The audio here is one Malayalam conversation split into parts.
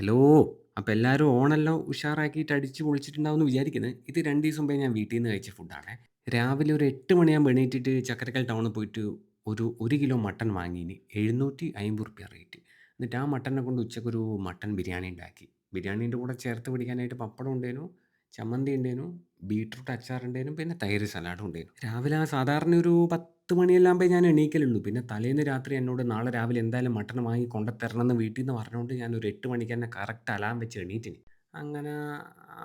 ഹലോ! അപ്പൊ എല്ലാരും ഓണെല്ലാം ഉഷാറാക്കിയിട്ട് അടിച്ച് പൊളിച്ചിട്ടുണ്ടാവുമെന്ന് വിചാരിക്കുന്നു. ഇത് രണ്ട് ദിവസം മുമ്പേ ഞാൻ നിന്ന് കഴിച്ച ഫുഡാണേ. രാവിലെ ഒരു 8 മണിയാകുമ്പോൾ എണീറ്റിട്ട് ചക്കരക്കൽ ടൗണിൽ പോയിട്ട് ഒരു 1 കിലോ വാങ്ങീന്. രൂ. 750 റേറ്റ്. എന്നിട്ട് ആ മട്ടനെ കൊണ്ട് ഉച്ചക്കൊരു മട്ടൺ ബിരിയാണി ഉണ്ടാക്കി. ബിരിയാണീന്റെ കൂടെ ചേർത്ത് പിടിക്കാനായിട്ട് പപ്പടം ഉണ്ടേനു, ചമ്മന്തി ഉണ്ടേനു, ബീട്രൂട്ട് അച്ചാർ ഉണ്ടേനു, പിന്നെ തൈര് സലാഡും ഉണ്ടേനു. രാവിലെ സാധാരണ ഒരു 10 മണിയെല്ലാം പോയി ഞാൻ എണീക്കലുള്ളൂ. പിന്നെ തലേന്ന് രാത്രി എന്നോട് നാളെ രാവിലെ എന്തായാലും മട്ടൺ വാങ്ങി കൊണ്ടുത്തരണം എന്ന് വീട്ടിൽ നിന്ന് പറഞ്ഞുകൊണ്ട് ഞാൻ ഒരു എട്ട് മണിക്ക് തന്നെ കറക്റ്റ് അലാം വെച്ച് എണീറ്റിന്. അങ്ങനെ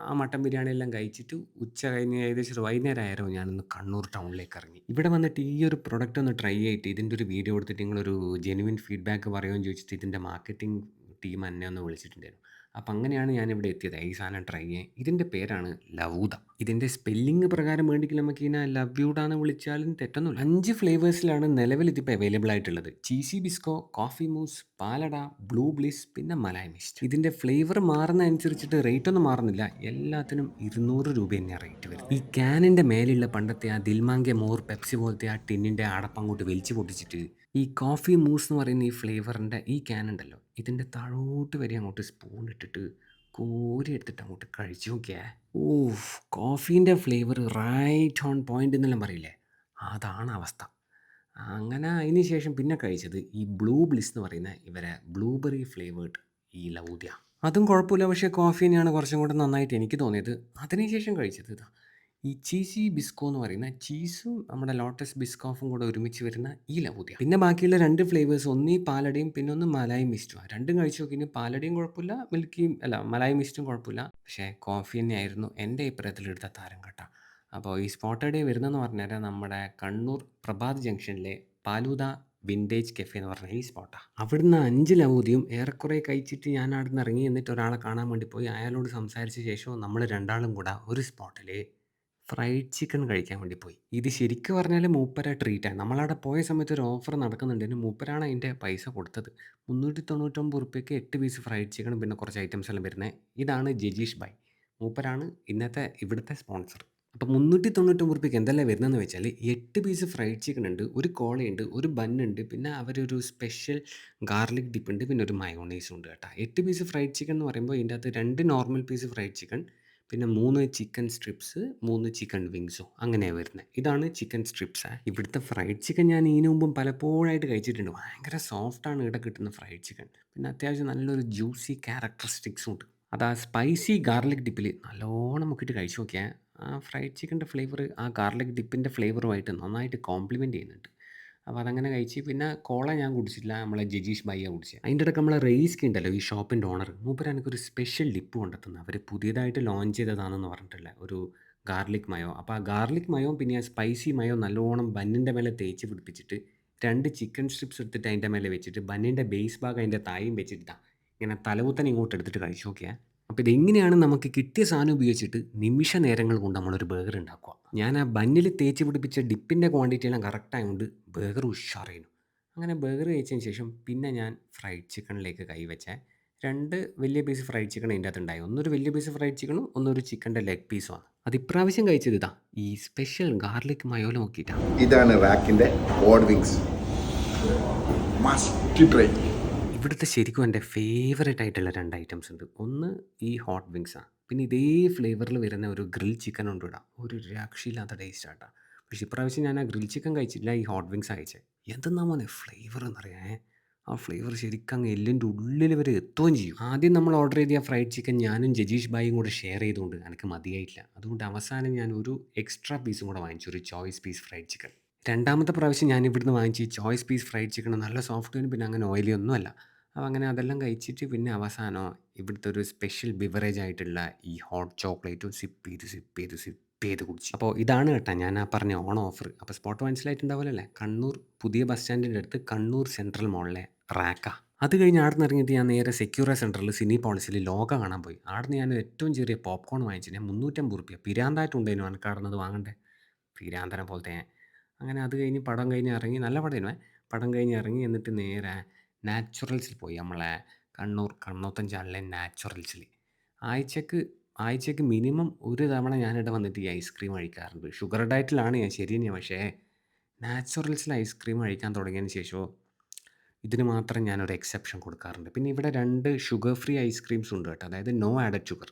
ആ മട്ടൻ ബിരിയാണി എല്ലാം കഴിച്ചിട്ട് ഉച്ച കഴിഞ്ഞ് ഏകദേശം വൈകുന്നേരം ആയിരുന്നു ഞാനൊന്ന് കണ്ണൂർ ടൗണിലേക്ക് ഇറങ്ങി. ഇവിടെ വന്നിട്ട് ഈ ഒരു പ്രൊഡക്റ്റ് ഒന്ന് ട്രൈ ചെയ്തിട്ട് ഇതിന്റെ ഒരു വീഡിയോ എടുത്തിട്ട് നിങ്ങളൊരു ജെനുവിൻ ഫീഡ്ബാക്ക് പറയുമെന്ന് ചോദിച്ചിട്ട് ഇതിന്റെ മാർക്കറ്റിംഗ് ടീം എന്നെ ഒന്ന് വിളിച്ചിട്ടുണ്ടായിരുന്നു. അപ്പം അങ്ങനെയാണ് ഞാനിവിടെ എത്തിയത് ഈ സാധനം ട്രൈ ചെയ്യാൻ. ഇതിന്റെ പേരാണ് ലവൂദ. ഇതിന്റെ സ്പെല്ലിംഗ് പ്രകാരം വേണമെങ്കിൽ നമുക്ക് ഇതിനെ ലവ്യൂഡാന്ന് വിളിച്ചാലും തെറ്റൊന്നുമില്ല. അഞ്ച് ഫ്ലേവേഴ്സിലാണ് നിലവിൽ ഇതിപ്പോൾ അവൈലബിൾ ആയിട്ടുള്ളത്. Cheesy bisco, coffee mousse, palada, blue bliss, പിന്നെ മലായ് മിസ്റ്റ്. ഇതിന്റെ ഫ്ലേവർ മാറുന്ന അനുസരിച്ചിട്ട് റേറ്റ് ഒന്നും മാറുന്നില്ല. എല്ലാത്തിനും ഇരുന്നൂറ് രൂപ തന്നെയാണ് റേറ്റ് വരും ഈ ക്യാനിന്റെ മേലെയുള്ള പണ്ടത്തെ ആ ദിൽമാങ്കെ മോർ പെപ്സി പോലത്തെ ആ ടിന്നിന്റെ അടപ്പം അങ്ങോട്ട് വലിച്ചു പൊട്ടിച്ചിട്ട് ഈ കോഫി മൂസ് എന്ന് പറയുന്ന ഈ ഫ്ലേവറിന്റെ ഈ ക്യാൻ ഉണ്ടല്ലോ ഇതിന്റെ താഴോട്ട് വരെ അങ്ങോട്ട് സ്പൂൺ ഇട്ടിട്ട് കോരി എടുത്തിട്ട് അങ്ങോട്ട് കഴിച്ചു നോക്കിയേ. ഊഫ്! കോഫീന്റെ ഫ്ലേവർ റൈറ്റ് ഓൺ പോയിന്റ് എന്നെല്ലാം പറയില്ലേ അതാണ് അവസ്ഥ. അങ്ങനെ അതിന് ശേഷം പിന്നെ കഴിച്ചത് ഈ ബ്ലൂ ബ്ലിസ് എന്ന് പറയുന്ന ഇവരെ ബ്ലൂബെറി ഫ്ലേവേർഡ് ഈ ലൗദ്യ അതും കുഴപ്പമില്ല. പക്ഷേ കോഫി തന്നെയാണ് കുറച്ചും കൂടെ നന്നായിട്ട് എനിക്ക് തോന്നിയത്. അതിനുശേഷം കഴിച്ചത് ഇതാ ഈ ചീസി ബിസ്കോ എന്ന് പറയുന്ന ചീസും നമ്മുടെ ലോട്ടസ് ബിസ്കോഫും കൂടെ ഒരുമിച്ച് വരുന്ന ഈ ലവൂദ. പിന്നെ ബാക്കിയുള്ള രണ്ട് ഫ്ലേവേഴ്സ് ഒന്ന് പാലടയും പിന്നെ ഒന്ന് മലായും മിസ്റ്റും. രണ്ടും കഴിച്ചു നോക്കിയാൽ പാലടയും കുഴപ്പമില്ല. മിൽക്കിയും അല്ല മലായും മിസ്റ്റും കുഴപ്പമില്ല. പക്ഷേ കോഫി തന്നെയായിരുന്നു എന്റെ അഭിപ്രായത്തിൽ എടുത്ത താരം കേട്ടോ. അപ്പോൾ ഈ സ്പോട്ട് ഡേ വരുന്നതെന്ന് പറഞ്ഞാൽ നമ്മുടെ കണ്ണൂർ പ്രഭാത് ജംഗ്ഷനിലെ പാലൂത വിന്റേജ് കഫേ എന്ന് പറഞ്ഞ ഈ സ്പോട്ടാണ് അവിടുന്ന് അഞ്ച് ലവൂതിയും ഏറെക്കുറെ കഴിച്ചിട്ട് ഞാൻ അവിടെ നിന്ന് ഇറങ്ങി. എന്നിട്ട് ഒരാളെ കാണാൻ വേണ്ടി പോയി. അയാളോട് സംസാരിച്ച ശേഷം നമ്മൾ രണ്ടാളും കൂടെ ഒരു സ്പോട്ടിൽ ഫ്രൈഡ് ചിക്കൻ കഴിക്കാൻ വേണ്ടി പോയി. ഇത് ശരിക്കും പറഞ്ഞാൽ മൂപ്പരെ ട്രീറ്റാണ്. നമ്മളവിടെ പോയ സമയത്ത് ഒരു ഓഫർ നടക്കുന്നുണ്ടായിരുന്നു. മൂപ്പരാണ് അതിന്റെ പൈസ കൊടുത്തത്. രൂ. 399 8 പീസ് ഫ്രൈഡ് ചിക്കനും പിന്നെ കുറച്ച് ഐറ്റംസ് എല്ലാം വരുന്നത്. ഇതാണ് ജജീഷ് ഭായ്. മൂപ്പരാണ് ഇന്നത്തെ ഇവിടുത്തെ സ്പോൺസർ. അപ്പോൾ മുന്നൂറ്റി തൊണ്ണൂറ്റൊമ്പത് റുപ്യക്ക് എന്തെല്ലാം വരുന്നതെന്ന് വെച്ചാൽ 8 പീസ് ഫ്രൈഡ് ചിക്കൻ ഉണ്ട്, ഒരു കോളയുണ്ട്, ഒരു ബൺ ഉണ്ട്, പിന്നെ അവരൊരു സ്പെഷ്യൽ ഗാർലിക് ഡിപ്പുണ്ട്, പിന്നെ ഒരു മയോണൈസും ഉണ്ട് കേട്ടോ. 8 പീസ് ഫ്രൈഡ് ചിക്കൻ എന്ന് പറയുമ്പോൾ ഇതിന്റെ അകത്ത് 2 നോർമൽ പീസ് ഫ്രൈഡ് ചിക്കൻ, പിന്നെ മൂന്ന് ചിക്കൻ സ്ട്രിപ്സ്, മൂന്ന് ചിക്കൻ വിങ്സോ അങ്ങനെയാണ് വരുന്നത്. ഇതാണ് ചിക്കൻ സ്ട്രിപ്സ്. ഇവിടുത്തെ ഫ്രൈഡ് ചിക്കൻ ഞാൻ ഇതിനു മുമ്പും പലപ്പോഴായിട്ട് കഴിച്ചിട്ടുണ്ട്. ഭയങ്കര സോഫ്റ്റാണ് ഇവിടെ കിട്ടുന്ന ഫ്രൈഡ് ചിക്കൻ. പിന്നെ അത്യാവശ്യം നല്ലൊരു ജ്യൂസി ക്യാരക്ടറിസ്റ്റിക്സും ഉണ്ട്. അത് ആ സ്പൈസി ഗാർലിക് ഡിപ്പിൽ നല്ലോണം മുക്കിയിട്ട് കഴിച്ചു നോക്കിയാൽ ആ ഫ്രൈഡ് ചിക്കന്റെ ഫ്ലേവർ ആ ഗാർലിക് ഡിപ്പിന്റെ ഫ്ലേവറുമായിട്ട് നന്നായിട്ട് കോംപ്ലിമെന്റ് ചെയ്യുന്നുണ്ട്. അപ്പോൾ അതങ്ങനെ കഴിച്ച് പിന്നെ കോള ഞാൻ കുടിച്ചിട്ടില്ല. നമ്മളെ ജജീഷ് ബയ്യ കുടിച്ചത്. അതിന്റെ ഇടയ്ക്ക് നമ്മളെ റയീസ്ക്ക് ഉണ്ടല്ലോ ഈ ഷോപ്പിന്റെ ഓണർ. മൂപ്പര് എനിക്കൊരു സ്പെഷ്യൽ ലിപ്പ് കൊണ്ടെത്തുന്നത് അവർ പുതിയതായിട്ട് ലോഞ്ച് ചെയ്തതാണെന്ന് പറഞ്ഞിട്ടുള്ള ഒരു ഗാർലിക് മയോ. അപ്പോൾ ആ ഗാർലിക് മയോ പിന്നെ ആ സ്പൈസി മയോ നല്ലോണം ബന്നിന്റെ മേലെ തേച്ച് പിടിപ്പിച്ചിട്ട് രണ്ട് ചിക്കൻ സ്ട്രിപ്സ് എടുത്തിട്ട് അതിന്റെ മേലെ വെച്ചിട്ട് ബന്നിന്റെ ബേസ് ഭാഗം അതിന്റെ തായും വെച്ചിട്ട് ഇങ്ങനെ തലകുത്തനെ ഇങ്ങോട്ട് എടുത്തിട്ട് കഴിച്ചു നോക്കിയേ. അപ്പോൾ ഇതെങ്ങനെയാണ് നമുക്ക് കിട്ടിയ സാധനം ഉപയോഗിച്ചിട്ട് നിമിഷ നേരങ്ങൾ കൊണ്ട് നമ്മളൊരു ബർഗർ ഉണ്ടാക്കുക. ഞാൻ ആ ബന്നിൽ തേച്ച് പിടിപ്പിച്ച ഡിപ്പിന്റെ ക്വാണ്ടിറ്റി എല്ലാം കറക്റ്റ് ആയതുകൊണ്ട് ബർഗർ ഉഷാറായിരുന്നു. അങ്ങനെ ബർഗർ കഴിച്ചതിന് ശേഷം പിന്നെ ഞാൻ ഫ്രൈഡ് ചിക്കനിലേക്ക് കൈവച്ച രണ്ട് 2 വലിയ പീസ് ഫ്രൈഡ് ചിക്കൻ അതിന്റെ അകത്ത് ഉണ്ടായി. ഒന്നൊരു വലിയ പീസ് ഫ്രൈഡ് ചിക്കനും ഒന്നൊരു ചിക്കന്റെ ലെഗ് പീസുമാണ്. അത് ഇപ്രാവശ്യം കഴിച്ചത് ഇതാ ഈ സ്പെഷ്യൽ ഗാർലിക് മയോല നോക്കിയിട്ടാണ്. ഇതാണ് റാക്കിന്റെ ഓഡ് വിങ്സ് മസ്റ്റ് ട്രൈ ഇവിടുത്തെ ശരിക്കും എന്റെ ഫേവറേറ്റ് ആയിട്ടുള്ള രണ്ട് ഐറ്റംസ് ഉണ്ട്. ഒന്ന് ഈ ഹോട്ട് വിങ്സാണ്. പിന്നെ ഇതേ ഫ്ലേവറിൽ വരുന്ന ഒരു ഗ്രിൽ ചിക്കൻ ഉണ്ട് ഇവിടെ. ഒരു രക്ഷയില്ലാത്ത ടേസ്റ്റ് ആട്ടാ പക്ഷേ ഇപ്രാവശ്യം ഞാൻ ആ ഗ്രിൽ ചിക്കൻ കഴിച്ചില്ല. ഈ ഹോട്ട് വിങ്സ് കഴിച്ചത്. എന്തെന്നാ മോനെ ഫ്ലേവർ എന്നറിയാമേ. ആ ഫ്ലേവർ ശരിക്കും അങ്ങ് എല്ലിന്റെ ഉള്ളിൽ വരെ എത്തുകയും ചെയ്യും. ആദ്യം നമ്മൾ ഓർഡർ ചെയ്ത ഫ്രൈഡ് ചിക്കൻ ഞാനും ജജീഷ് ബായും കൂടെ ഷെയർ ചെയ്തുകൊണ്ട് എനിക്ക് മതിയായിട്ടില്ല. അതുകൊണ്ട് അവസാനം ഞാൻ ഒരു എക്സ്ട്രാ പീസും കൂടെ വാങ്ങിച്ചു. ഒരു ചോയ്സ് പീസ് ഫ്രൈഡ് ചിക്കൻ. രണ്ടാമത്തെ പ്രാവശ്യം ഞാൻ ഇവിടുന്ന് വാങ്ങിച്ച് ചോയ്സ് പീസ് ഫ്രൈഡ് ചിക്കൻ നല്ല സോഫ്റ്റ് പിന്നെ അങ്ങനെ ഓയിലി ഒന്നുമല്ല. അപ്പോൾ അങ്ങനെ അതെല്ലാം കഴിച്ചിട്ട് പിന്നെ അവസാനം ഇവിടുത്തെ ഒരു സ്പെഷ്യൽ ബിവറേജ് ആയിട്ടുള്ള ഈ ഹോട്ട് ചോക്ലേറ്റും സിപ്പ് ചെയ്ത് സിപ്പ് ചെയ്ത് സിപ്പ് ചെയ്ത് കുടിച്ചു. അപ്പോൾ ഇതാണ് കേട്ടോ ഞാൻ ആ പറഞ്ഞ ഓൺ ഓഫർ. അപ്പോൾ സ്പോട്ട് മനസ്സിലായിട്ടുണ്ടാവില്ലല്ലേ കണ്ണൂർ പുതിയ ബസ് സ്റ്റാൻഡിന്റെ അടുത്ത് കണ്ണൂർ സെൻട്രൽ മോളിലെ റാക്ക അത് കഴിഞ്ഞ് അവിടുന്ന് ഇറങ്ങിയിട്ട് ഞാൻ നേരെ സെക്യൂറ സെന്ററിൽ സിനിപോളിസിൽ ലോക കാണാൻ പോയി. അവിടുന്ന് ഞാൻ ഏറ്റവും ചെറിയ പോപ്കോൺ വാങ്ങിച്ചിന്. മുന്നൂറ്റമ്പത് 350 പിരാന്തായിട്ടുണ്ടായിരുന്നു എനിക്ക് കടന്നത് വാങ്ങണ്ടേ. പിരാന്തരം പോലത്തെ. അങ്ങനെ അത് കഴിഞ്ഞ് പടം കഴിഞ്ഞ് ഇറങ്ങി. നല്ല പടമായിരുന്നു. പടം കഴിഞ്ഞ് ഇറങ്ങി എന്നിട്ട് നേരെ നാച്ചുറൽസിൽ പോയി. നമ്മളെ കണ്ണൂർ കണ്ണോത്തം ചാനലിലെ നാച്ചുറൽസിൽ. ആഴ്ചക്ക് ആഴ്ചക്ക് മിനിമം ഒരു തവണ ഞാനിവിടെ വന്നിട്ട് ഈ ഐസ്ക്രീം കഴിക്കാറുണ്ട്. ഷുഗർ ഡയറ്റിലാണ് ഞാൻ ശരി തന്നെയാണ്. പക്ഷേ നാച്ചുറൽസിൽ ഐസ്ക്രീം കഴിക്കാൻ തുടങ്ങിയതിന് ശേഷം ഇതിന് മാത്രം ഞാനൊരു എക്സെപ്ഷൻ കൊടുക്കാറുണ്ട്. പിന്നെ ഇവിടെ രണ്ട് ഷുഗർ ഫ്രീ ഐസ്‌ക്രീംസ് ഉണ്ട് കേട്ടോ. അതായത് നോ ആഡഡ് ഷുഗർ.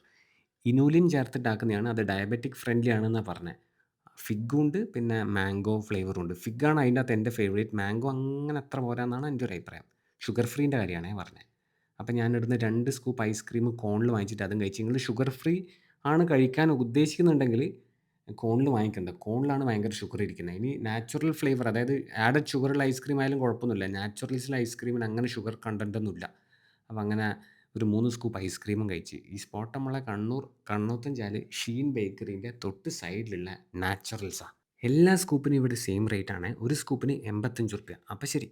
ഇനൂലിൻ ചേർത്തിട്ടാക്കുന്നതാണ്. അത് ഡയബറ്റിക് ഫ്രണ്ട്ലി ആണെന്നാണ് പറഞ്ഞത് ഫിഗ് ഉണ്ട് പിന്നെ മാംഗോ ഫ്ലേവറുണ്ട് ഉണ്ട്. അതിന്റെ അകത്ത് എന്റെ ഫേവറേറ്റ്. മാംഗോ അങ്ങനെ അത്ര പോരാന്നാണ് എന്റെ ഒരു അഭിപ്രായം. ഷുഗർ ഫ്രീന്റെ കാര്യമാണേ പറഞ്ഞത്. അപ്പോൾ ഞാൻ ഇവിടുന്ന് രണ്ട് സ്കൂപ്പ് ഐസ്‌ക്രീം കോണിൽ വാങ്ങിച്ചിട്ട് അതും കഴിച്ചു. നിങ്ങൾ ഷുഗർ ഫ്രീ ആണ് കഴിക്കാൻ ഉദ്ദേശിക്കുന്നുണ്ടെങ്കിൽ കോണിൽ വാങ്ങിക്കേണ്ടത് കോണിലാണ് ഭയങ്കര ഷുഗർ ഇരിക്കുന്നത്. ഇനി നാച്ചുറൽ ഫ്ലേവർ അതായത് ആഡഡ് ഷുഗറുള്ള ഐസ്‌ക്രീം ആയാലും കുഴപ്പമൊന്നുമില്ല. നാച്ചുറലിസ്റ്റിലെ ഐസ്‌ക്രീമിന് അങ്ങനെ ഷുഗർ കണ്ടന്റ് ഒന്നുമില്ല. അപ്പോൾ അങ്ങനെ ഒരു മൂന്ന് സ്കൂപ്പ് ഐസ്‌ക്രീമും കഴിച്ച്. ഈ സ്പോട്ട് നമ്മളെ കണ്ണൂർ കണ്ണൂത്തഞ്ചാൽ ഷീൻ ബേക്കറിന്റെ തൊട്ട് സൈഡിലുള്ള നാച്ചുറൽസാണ് എല്ലാ സ്കൂപ്പിനും ഇവിടെ സെയിം റേറ്റ് ആണ്. ഒരു സ്കൂപ്പിന് ₹85. അപ്പോൾ ശരി.